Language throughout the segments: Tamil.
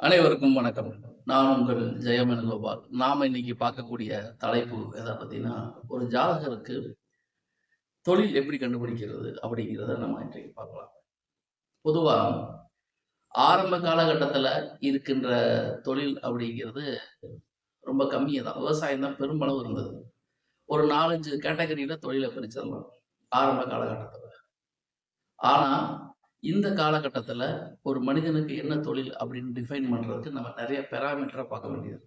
அனைவருக்கும் வணக்கம். நான் உங்கள் ஜெயமன் கோபால் நாம இன்னைக்கு பார்க்கக்கூடிய தலைப்பு எதை பார்த்தீங்கன்னா ஒரு ஜாதகருக்கு தொழில் எப்படி கண்டுபிடிக்கிறது அப்படிங்கிறத நம்ம இன்றைக்கு பார்க்கலாம். பொதுவாக ஆரம்ப காலகட்டத்துல இருக்கின்ற தொழில் அப்படிங்கிறது ரொம்ப கம்மியாக தான் விவசாயம் தான் பெரும்பளவு இருந்தது. ஒரு நாலஞ்சு கேட்டகரியில் தொழிலை பிரிச்சிடலாம். ஆரம்ப காலகட்டத்தில். ஆனால் இந்த காலகட்டத்தில் ஒரு மனிதனுக்கு என்ன தொழில் அப்படின்னு டிஃபைன் பண்ணுறதுக்கு நம்ம நிறைய பெராமீட்டராக பார்க்க வேண்டியது.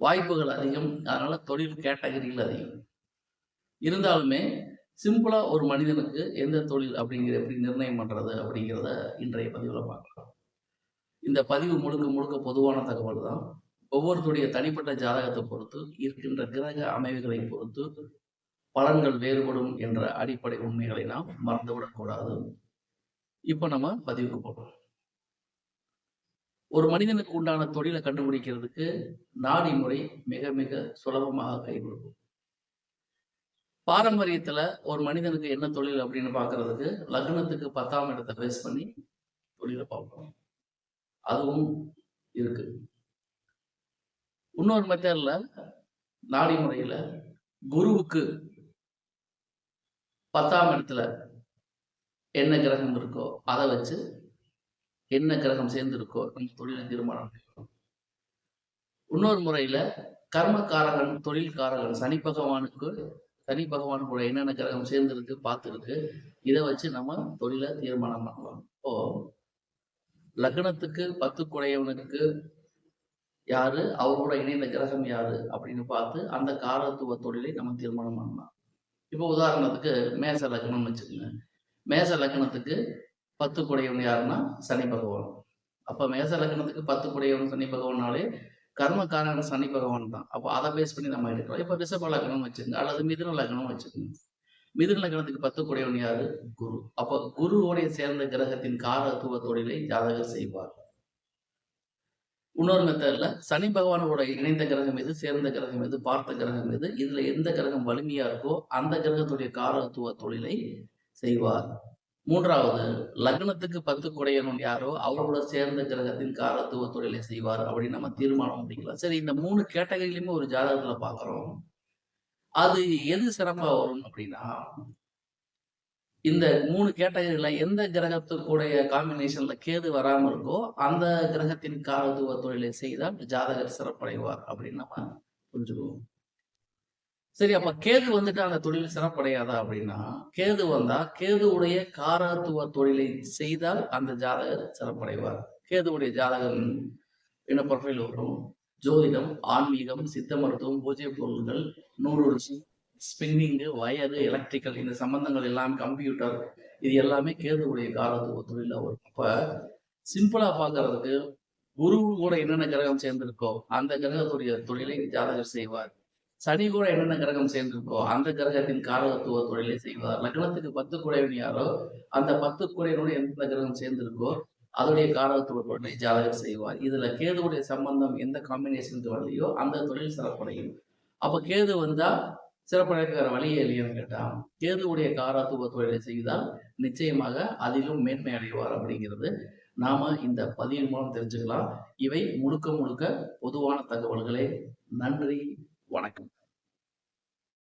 வாய்ப்புகள் அதிகம் அதனால் தொழில் கேட்டகரிகள் அதிகம். இருந்தாலுமே சிம்பிளாக ஒரு மனிதனுக்கு எந்த தொழில் அப்படிங்கிற எப்படி நிர்ணயம் பண்ணுறது அப்படிங்கிறத இன்றைய பதிவில் பார்க்கலாம். இந்த பதிவு முழுக்க முழுக்க பொதுவான தகவல் தான். ஒவ்வொருத்தருடைய தனிப்பட்ட ஜாதகத்தை பொறுத்து இருக்கின்ற கிரக அமைவுகளை பொறுத்து பலன்கள் வேறுபடும் என்ற அடிப்படை உண்மைகளை நாம் மறந்துவிடக்கூடாது இப்போ நம்ம பதிவுக்கு போடுறோம் ஒரு மனிதனுக்கு உண்டான தொழிலை கண்டுபிடிக்கிறதுக்கு நாடி முறை மிக மிக சுலபமாக கை கொடுக்கும் பாரம்பரியத்துல ஒரு மனிதனுக்கு என்ன தொழில் அப்படின்னு பாக்குறதுக்கு லக்னத்துக்கு பத்தாம் இடத்தை பேஸ் பண்ணி தொழிலை பார்ப்போம் அதுவும் இருக்கு. இன்னொரு மெத்தட்ல நாடி முறையில குருவுக்கு பத்தாம் இடத்துல என்ன கிரகம் இருக்கோ அதை வச்சு என்ன கிரகம் சேர்ந்திருக்கோ நம்ம தொழிலை தீர்மானம் இன்னொரு முறையில கர்மக்காரகன் தொழில்காரகன் சனி பகவானுக்கு சனி பகவான் கூட என்னென்ன கிரகம் சேர்ந்திருக்கு பார்த்துருக்கு இதை வச்சு நம்ம தொழிலை தீர்மானம் பண்ணலாம். இப்போ லக்னத்துக்கு பத்து குடையவனுக்கு யாரு அவரோட இணைந்த கிரகம் யாரு அப்படின்னு பார்த்து அந்த காரத்துவ தொழிலை நம்ம தீர்மானம் பண்ணலாம். இப்போ உதாரணத்துக்கு மேச லக்னம்னு வச்சுக்கோங்க. மேச லக்னத்துக்கு பத்து குடையவன் யாருன்னா சனி பகவான். அப்ப மேச லக்னத்துக்கு பத்து குடையவன் சனி பகவானாலே கர்மக்காரன் சனி பகவான் தான். அப்போ அதை பேஸ் பண்ணி நம்ம எடுக்கலாம். இப்போ ரிஷப லக்னம் வச்சுக்கோங்க அல்லது மிதுன லக்னம் வச்சுக்கோங்க மிதுன லக்னத்துக்கு பத்து குடையவன் யாரு? குரு. அப்போ குருவோடைய சேர்ந்த கிரகத்தின் காரத்துவத்தோடையிலே தொழிலை ஜாதகர் செய்வார். இன்னொரு மெத்தட்ல சனி பகவானோட இணைந்த கிரகம் எது? சேர்ந்த கிரகம் எது? பார்த்த கிரகம் எது? இதுல எந்த கிரகம் வலிமையா இருக்கோ அந்த கிரகத்துடைய காரத்துவ தொழிலை செய்வார் மூன்றாவது லக்னத்துக்கு பத்து குடையனும் யாரோ அவரோட சேர்ந்த கிரகத்தின் காரத்துவ தொழிலை செய்வார் அப்படின்னு நம்ம தீர்மானம் பண்ணிக்கலாம். சரி இந்த மூணு கேட்டகரியிலுமே ஒரு ஜாதகத்துல பாக்குறோம் அது எது சிறப்பா வரும் அப்படின்னா இந்த மூணு கேட்டகரியில எந்த கிரகத்துக்குடைய காம்பினேஷன்ல கேது வராம இருக்கோ அந்த கிரகத்தின் காரத்துவ தொழிலை செய்தால் ஜாதகர் சிறப்படைவார் அப்படின்னு நம்ம புரிஞ்சுக்குவோம். சரி அப்ப கேது வந்துட்டு அந்த தொழில் சிறப்படையாதா அப்படின்னா கேது வந்தா கேதுவுடைய காரத்துவ தொழிலை செய்தால் அந்த ஜாதகர் சிறப்படைவார். கேதுவுடைய ஜாதகம் என்ன ப்ரொஃபைல் வரும்? ஜோதிடம் ஆன்மீகம் சித்த மருத்துவம் பூஜை பொருள்கள் நூறு ஸ்பின்னிங்கு வயரு எலக்ட்ரிக்கல் இந்த சம்பந்தங்கள் எல்லாம் கம்ப்யூட்டர் இது எல்லாமே கேதுவுடைய காரத்துவ தொழில வரும். அப்ப சிம்பிளா பாக்குறதுக்கு குரு கூட என்னென்ன கிரகம் சேர்ந்திருக்கோ அந்த கிரகத்துடைய தொழிலை ஜாதகர் செய்வார். சனி கூட என்னென்ன கிரகம் சேர்ந்திருக்கோ அந்த கிரகத்தின் காரகத்துவ தொழிலை செய்வார். லக்னத்துக்கு பத்து குறைவன் யாரோ அந்த பத்து குடையனோட எந்த கிரகம் சேர்ந்திருக்கோ அதோடைய காரகத்துவ தொழிலை ஜாதகம் செய்வார். இதுல கேதுவுடைய சம்பந்தம் எந்த காம்பினேஷனுக்கு வரலையோ அந்த தொழில் சிறப்படையும். அப்ப கேது வந்தா சிறப்படைக்கு வேற வழியே இல்லையான்னு கேட்டா கேதுவுடைய காரத்துவ தொழிலை செய்தால் நிச்சயமாக அதிலும் மேன்மை அடைவார் அப்படிங்கிறது. நாம இந்த பதிவின் மூலம் தெரிஞ்சுக்கலாம். இவை முழுக்க முழுக்க பொதுவான தகவல்களே நன்றி வணக்கம்.